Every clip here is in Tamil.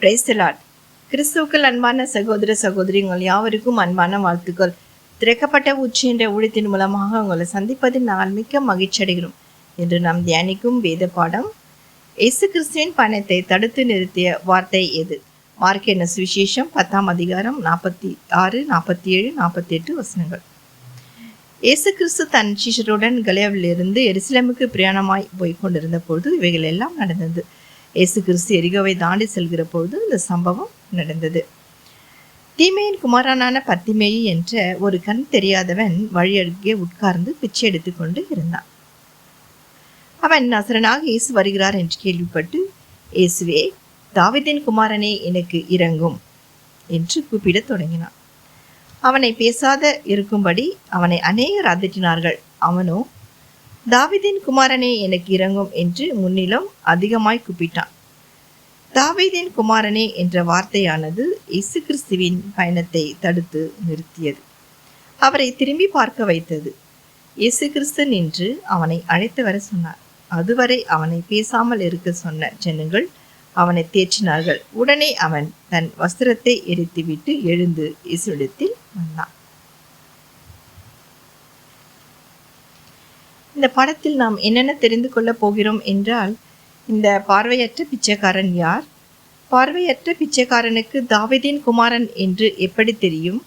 பிரைஸ்தலாட் கிறிஸ்துவுக்கள் அன்பான சகோதர சகோதரிகள் யாவருக்கும் அன்பான வாழ்த்துக்கள். திறக்கப்பட்ட உச்சி என்ற ஊழியத்தின் மூலமாக உங்களை சந்திப்பதில் நாங்கள் மிக்க மகிழ்ச்சி அடைகிறோம். என்று நாம் தியானிக்கும் வேத பாடம் இயேசு கிறிஸ்துவின் பணத்தை தடுத்து நிறுத்திய வார்த்தை எது? மார்க் என்ன சுவிசேஷம்? பத்தாம் அதிகாரம் நாற்பத்தி ஆறு நாற்பத்தி ஏழு நாற்பத்தி எட்டு வசனங்கள். இயேசு கிறிஸ்து தன் சிஷருடன் கலியாவிலிருந்து எருசலேமுக்கு பிரயாணமாய் போய் கொண்டிருந்த பொழுது இவைகள் எல்லாம் நடந்தது. இயேசு கிறிஸ்து எரிகோவை தாண்டி செல்கிற பொழுது இந்த சம்பவம் நடந்தது. தீமையின் குமாரனான பத்திமேயி என்ற ஒரு கண் தெரியாதவன் வழியருகே உட்கார்ந்து பிச்சை எடுத்துக்கொண்டு இருந்தான். அவன் நசரனாக இயேசு வருகிறார் என்று கேள்விப்பட்டு இயேசுவே தாவிதின் குமாரனே எனக்கு இறங்கும் என்று கூப்பிடத் தொடங்கினான். அவனை பேசாத இருக்கும்படி அவனை அநேகர் அதட்டினார்கள் அவனோ தாவிதின் குமாரனே எனக்கு இறங்கும் என்று முன்னிலும் அதிகமாய் கூப்பிட்டான். தாவீதின் குமாரனே என்ற வார்த்தையானது இயேசு கிறிஸ்துவின் பயணத்தை தடுத்து நிறுத்தியது. அவரை திரும்பி பார்க்க வைத்தது. இயேசு கிறிஸ்து நின்று அவனை அழைத்து வர சொன்னார். அதுவரை அவனை பேசாமல் இருக்க சொன்ன ஜனங்கள் அவனை தேற்றினார்கள். உடனே அவன் தன் வஸ்திரத்தை எரித்துவிட்டு எழுந்து இயேசுவிடத்தில் வந்தான். இந்த படத்தில் நாம் என்னென்ன தெரிந்து கொள்ளப் போகிறோம் என்றால் இந்த பார்வையற்ற பிச்சைக்காரன் யார்? பார்வையற்ற பிச்சைக்காரனுக்கு தாவிதீன் குமாரன் என்று எப்படி தெரியும்?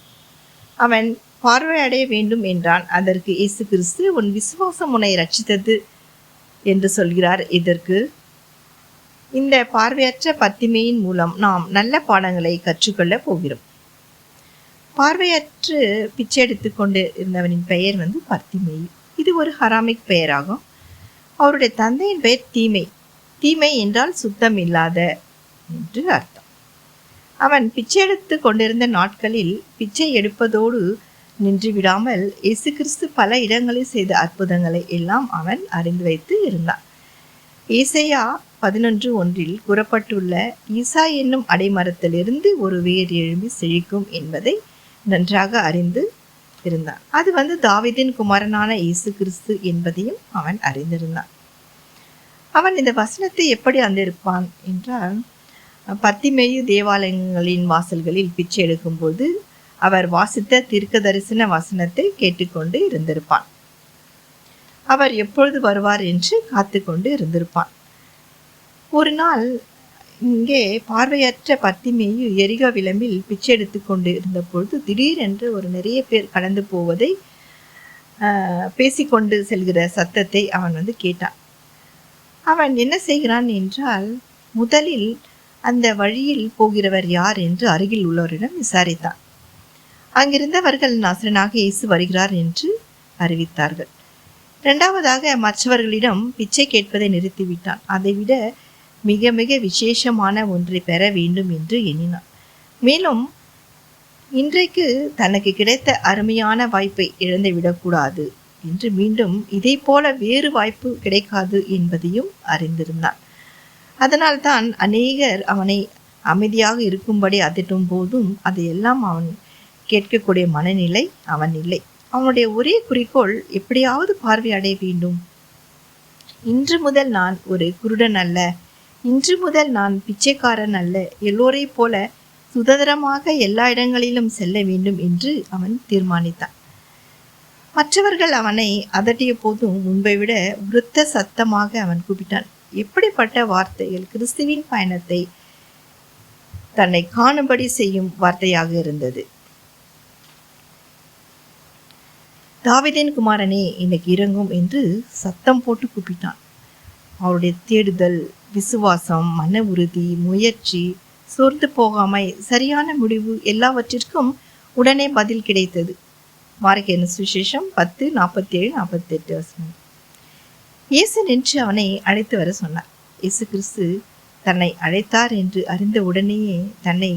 அவன் பார்வையடைய வேண்டும் என்றான். அதற்கு இயேசு கிறிஸ்து உன் விசுவாசம் உன்னை ரட்சித்தது என்று சொல்கிறார். இதற்கு இந்த பார்வையற்ற பத்திமையின் மூலம் நாம் நல்ல பாடங்களை கற்றுக்கொள்ளப் போகிறோம். பார்வையற்று பிச்சை எடுத்துக்கொண்டு இருந்தவனின் பெயர் வந்து பத்திமை. இது ஒரு ஹராமிக் பெயராகும். அவருடைய தந்தையின் பெயர் தீமை. தீமை என்றால் சுத்தம் இல்லாத என்று அர்த்தம். அவன் பிச்சை எடுத்து கொண்டிருந்த நாட்களில் பிச்சை எடுப்பதோடு நின்று விடாமல் இயேசு கிறிஸ்து பல இடங்களில் செய்த அற்புதங்களை எல்லாம் அவன் அறிந்து வைத்து இருந்தான். ஏசையா பதினொன்று ஒன்றில் கூறப்பட்டுள்ள ஈசா என்னும் அடைமரத்திலிருந்து ஒரு வேர் எழும்பி செழிக்கும் என்பதை நன்றாக அறிந்து இருந்தான். அது வந்து தாவிதின் குமாரனான இயேசு கிறிஸ்து என்பதையும் அவன் அறிந்திருந்தான். அவன் இந்த வசனத்தை எப்படி அறிந்திருப்பான் என்றால் பத்திமேயு தேவாலயங்களின் வாசல்களில் பிச்சை எடுக்கும்போது அவர் வாசித்த தீர்க்க தரிசன வசனத்தை கேட்டுக்கொண்டு இருந்திருப்பான். அவர் எப்பொழுது வருவார் என்று காத்து கொண்டு இருந்திருப்பான். ஒரு நாள் இங்கே பார்வையற்ற பத்திமேயு எரிகா விளம்பில் பிச்சை கொண்டு இருந்த பொழுது திடீரென்று ஒரு நிறைய பேர் கடந்து போவதை பேசிக்கொண்டு செல்கிற சத்தத்தை அவன் வந்து கேட்டான். அவன் என்ன செய்கிறான் என்றால் முதலில் அந்த வழியில் போகிறவர் யார் என்று அருகில் உள்ளவரிடம் விசாரித்தான். அங்கிருந்தவர்கள் நாசரனாக இயேசு வருகிறார் என்று அறிவித்தார்கள். இரண்டாவதாக மற்றவர்களிடம் பிச்சை கேட்பதை நிறுத்திவிட்டான். அதைவிட மிக மிக விசேஷமான ஒன்றை பெற வேண்டும் என்று எண்ணினார் மேலும் இன்றைக்கு தனக்கு கிடைத்த அருமையான வாய்ப்பை இழந்து விடக்கூடாது என்று மீண்டும் இதை போல வேறு வாய்ப்பு கிடைக்காது என்பதையும் அறிந்திருந்தான். அதனால்தான் அநேகர் அவனை அமைதியாக இருக்கும்படி அதட்டும் போதும் அதையெல்லாம் அவன் கேட்கக்கூடிய மனநிலை அவன் இல்லை. அவனுடைய ஒரே குறிக்கோள் எப்படியாவது பார்வை அடைய வேண்டும். இன்று முதல் நான் ஒரு குருடன் அல்ல இன்று முதல் நான் பிச்சைக்காரன் அல்ல. எல்லோரைப் போல சுதந்திரமாக எல்லா இடங்களிலும் செல்ல வேண்டும் என்று அவன் தீர்மானித்தான். மற்றவர்கள் அவனை அதட்டிய போதும் முன்பை விட உரத்த சத்தமாக அவன் கூப்பிட்டான். எப்படிப்பட்ட வார்த்தைகள் கிறிஸ்துவின் பயணத்தை தன்னை காணும்படி செய்யும் வார்த்தையாக இருந்தது. தாவிதேன் குமாரனே எனக்கு இறங்கும் என்று சத்தம் போட்டு கூப்பிட்டான். அவருடைய தேடுதல் விசுவாசம் மன உறுதி முயற்சி சோர்ந்து போகாமை சரியான முடிவு எல்லாவற்றிற்கும் உடனே பதில் கிடைத்தது. மார்கேன சுவிசேஷம்? பத்து நாற்பத்தி ஏழு நாற்பத்தி எட்டு வசனம். இயேசு நின்று அவனை அழைத்து வர சொன்னார். இயேசு கிறிஸ்து தன்னை அழைத்தார் என்று அறிந்த உடனேயே தன்னை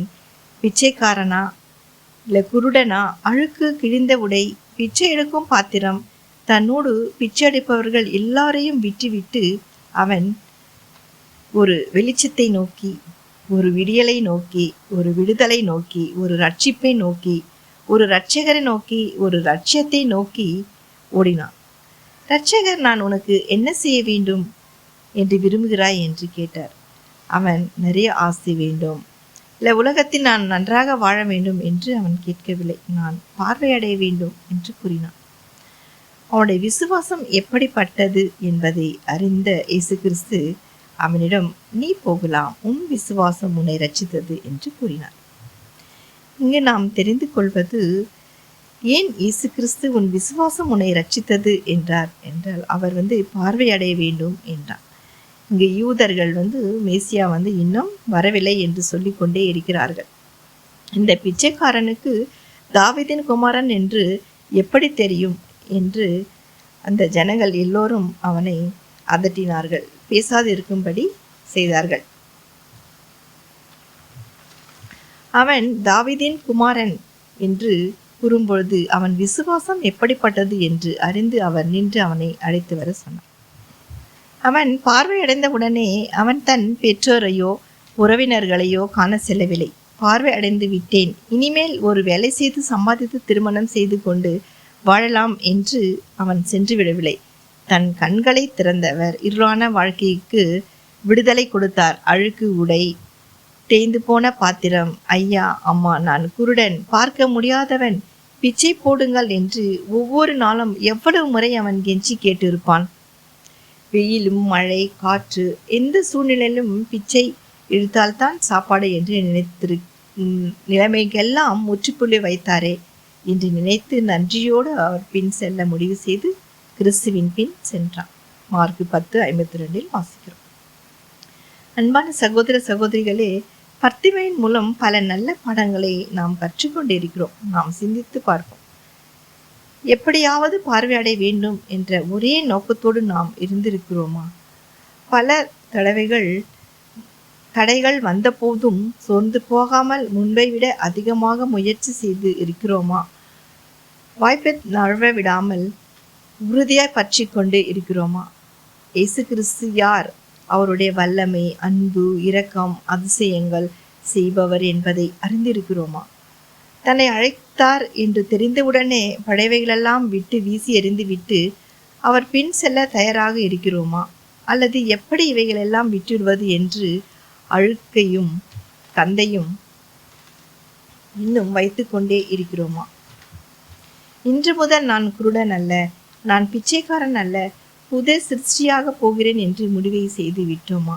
பிச்சைக்காரனா இல்லை குருடனா அழுக்கு கிழிந்த உடை பிச்சை எடுக்கும் பாத்திரம் தன்னோடு பிச்சை எடுப்பவர்கள் எல்லாரையும் விட்டுவிட்டு அவன் ஒரு வெளிச்சத்தை நோக்கி ஒரு விடியலை நோக்கி ஒரு விடுதலை நோக்கி ஒரு ரட்சிப்பை நோக்கி ஒரு ரட்சகரை நோக்கி ஒரு லட்சியத்தை நோக்கி ஓடினான். ரட்சகர் நான் உனக்கு என்ன செய்ய வேண்டும் என்று விரும்புகிறாய் என்று கேட்டார். அவன் நிறைய ஆசை வேண்டும். இல்லை உலகத்தில் நான் நன்றாக வாழ வேண்டும் என்று அவன் கேட்கவில்லை. நான் பார்வையடைய வேண்டும் என்று கூறினான். அவனுடைய விசுவாசம் எப்படிப்பட்டது என்பதை அறிந்த இயேசு கிறிஸ்து அவனிடம் நீ போகலாம் உன் விசுவாசம் உன்னை ரச்சித்தது என்று கூறினார். இங்கு நாம் தெரிந்து கொள்வது ஏன் இயேசு கிறிஸ்து உன் விசுவாசம் உன்னை ரச்சித்தது என்றார். என்றால் அவர் வந்து பார்வையடைய வேண்டும் என்றார். இங்கு யூதர்கள் வந்து மேசியா வந்து இன்னும் வரவில்லை என்று சொல்லிக்கொண்டே இருக்கிறார்கள். இந்த பிச்சைக்காரனுக்கு தாவிதின் குமாரன் என்று எப்படி தெரியும்? என்று அந்த ஜனங்கள் எல்லோரும் அவனை அதட்டினார்கள். பேசாதிருக்கும்படி செய்தார்கள். அவன் தாவிதின் குமாரன் என்று கூறும்பொழுது அவன் விசுவாசம் எப்படிப்பட்டது என்று அறிந்து அவர் நின்று அவனை அழைத்து வர சொன்னான். அவன் பார்வையடைந்த உடனே அவன் தன் பெற்றோரையோ உறவினர்களையோ காண செல்லவில்லை. பார்வை அடைந்து விட்டேன். இனிமேல் ஒரு வேலை செய்து சம்பாதித்து திருமணம் செய்து கொண்டு வாழலாம் என்று அவன் சென்று விடவில்லை தன் கண்களை திறந்தவர் இருளான வாழ்க்கைக்கு விடுதலை கொடுத்தார். அழுக்கு உடை தேய்ந்து போன பாத்திரம். ஐயா அம்மா நான் குருடன். பார்க்க முடியாதவன். பிச்சை போடுங்கள் என்று ஒவ்வொரு நாளும் எவ்வளவு முறை அவன் கெஞ்சி கேட்டிருப்பான். வெயிலும் மழை காற்று எந்த சூழ்நிலையிலும் பிச்சை இழுத்தால்தான் சாப்பாடு என்று நினைத்திரு நிலைமைக்கெல்லாம் முற்றுப்புள்ளி வைத்தாரே. என்று நினைத்து நன்றியோடு அவர் பின் செல்ல முடிவு செய்து கிறிஸ்துவின் பின் சென்றான் மார்க் பத்து ஐம்பத்தி ரெண்டில் வாசிக்கிறோம். அன்பான சகோதர சகோதரிகளே பர்த்திமையின் மூலம் பல நல்ல பாடங்களை நாம் கற்றுக்கொண்டிருக்கிறோம். நாம் சிந்தித்து பார்ப்போம். எப்படியாவது பார்வையடைய வேண்டும் என்ற ஒரே நோக்கத்தோடு நாம் இருந்திருக்கிறோமா? பல தடவைகள் தடைகள் வந்தபோதும் சோர்ந்து போகாமல் முன்பை விட அதிகமாக முயற்சி செய்து இருக்கிறோமா? வாய்ப்பை நழுவ விடாமல் உறுதியாய் பற்றி கொண்டு இருக்கிறோமா? இயேசு கிறிஸ்து யார்? அவருடைய வல்லமை அன்பு இரக்கம் அதிசயங்கள் செய்பவர் என்பதை அறிந்திருக்கிறோமா? தன்னை அழைத்தார் என்று தெரிந்தவுடனே படைவைகளெல்லாம் விட்டு வீசி எறிந்துவிட்டு அவர் பின் செல்ல தயாராக இருக்கிறோமா? அல்லது எப்படி இவைகளெல்லாம் விட்டுவிடுவது என்று அழுக்கையும் தந்தையும் இன்னும் வைத்து கொண்டே இருக்கிறோமா? இன்று முதல் நான் குருடன் அல்ல நான் பிச்சைக்காரன் அல்ல புது சிருஷ்டியாக போகிறேன் என்று முடிவை செய்து விட்டோமா?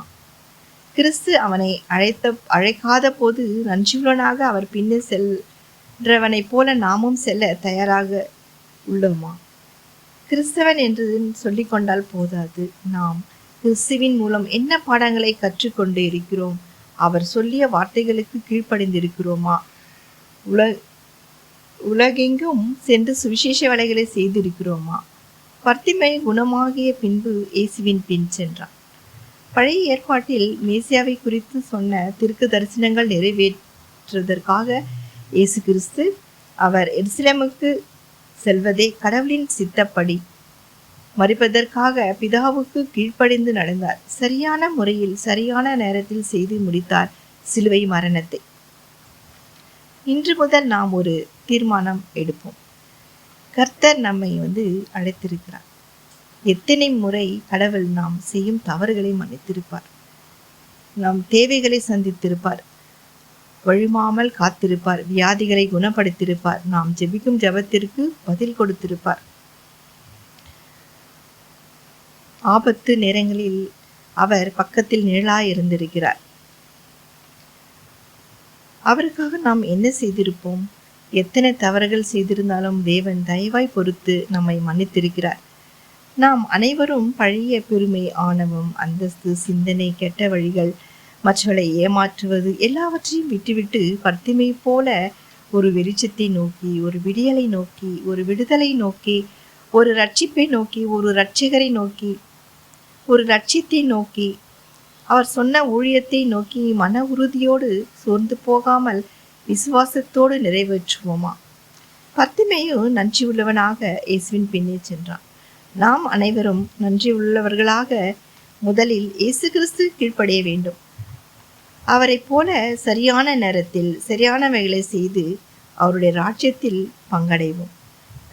கிறிஸ்து அவனை அழைத்த அழைக்காத போது நன்றியுடனாக அவர் பின்னே செல்றவனைப் போல நாமும் செல்ல தயாராக உள்ளோமா? கிறிஸ்தவன் என்று சொல்லிக்கொண்டால் போதாது. நாம் கிறிஸ்துவின் மூலம் என்ன பாடங்களை கற்றுக்கொண்டு இருக்கிறோம்? அவர் சொல்லிய வார்த்தைகளுக்கு கீழ்ப்படைந்திருக்கிறோமா? உல உலகெங்கும் சென்று சுவிசேஷ வேலைகளை செய்திருக்கிறோமா? பர்த்திமை குணமாகிய பின்பு இயேசுவின் பின் சென்றான் பழைய ஏற்பாட்டில் மேசியாவை குறித்து சொன்ன திருக்கு தரிசனங்கள் நிறைவேற்றுவதற்காக இயேசு கிறிஸ்து அவர் எருசலேமுக்கு செல்வதே கடவுளின் சித்தப்படி. மறிப்பதற்காக பிதாவுக்கு கீழ்ப்படிந்து நடந்தார். சரியான முறையில் சரியான நேரத்தில் செய்து முடித்தார் சிலுவை மரணத்தை. இன்று முதல் நாம் ஒரு தீர்மானம் எடுப்போம். கர்த்தர் நம்மை வந்து அழைத்திருக்கிறார். எத்தனை முறை கடவுள் நாம் செய்யும் தவறுகளை மன்னித்திருப்பார். நம் தேவைகளை சந்தித்திருப்பார். வழுமாமல் காத்திருப்பார். வியாதிகளை குணப்படுத்தியிருப்பார். நாம் ஜெபிக்கும் ஜபத்திற்கு பதில் கொடுத்திருப்பார். ஆபத்து நேரங்களில் அவர் பக்கத்தில் நிழலாய் இருந்திருக்கிறார். அவருக்காக நாம் என்ன செய்திருப்போம்? எத்தனை தவறுகள் செய்திருந்தாலும் தேவன் தயவாய் பொறுத்து நம்மை மன்னித்திருக்கிறார். நாம் அனைவரும் பழைய பெருமை ஆணவம் அந்தஸ்து சிந்தனை கெட்ட வழிகள் மற்றவர்களை ஏமாற்றுவது எல்லாவற்றையும் விட்டுவிட்டு பர்த்திமை போல ஒரு வெளிச்சத்தை நோக்கி ஒரு விடியலை நோக்கி ஒரு விடுதலை நோக்கி ஒரு ரட்சிப்பை நோக்கி ஒரு ரட்சகரை நோக்கி ஒரு லட்சியத்தை நோக்கி அவர் சொன்ன ஊழியத்தை நோக்கி மன உறுதியோடு சோர்ந்து போகாமல் விசுவாசத்தோடு நிறைவேற்றுவோமா? பத்துமையும் நன்றி உள்ளவனாக இயேசுவின் பின்னே சென்றான். நாம் அனைவரும் நன்றி உள்ளவர்களாக முதலில் இயேசு கிறிஸ்து கீழ்ப்படைய வேண்டும். அவரை போல சரியான நேரத்தில் சரியான வேலை செய்து அவருடைய ராஜ்யத்தில் பங்கடைவோம்.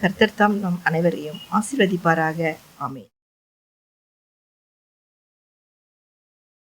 கர்த்தர் தாம் நம் அனைவரையும் ஆசிர்வதிப்பாராக. ஆமே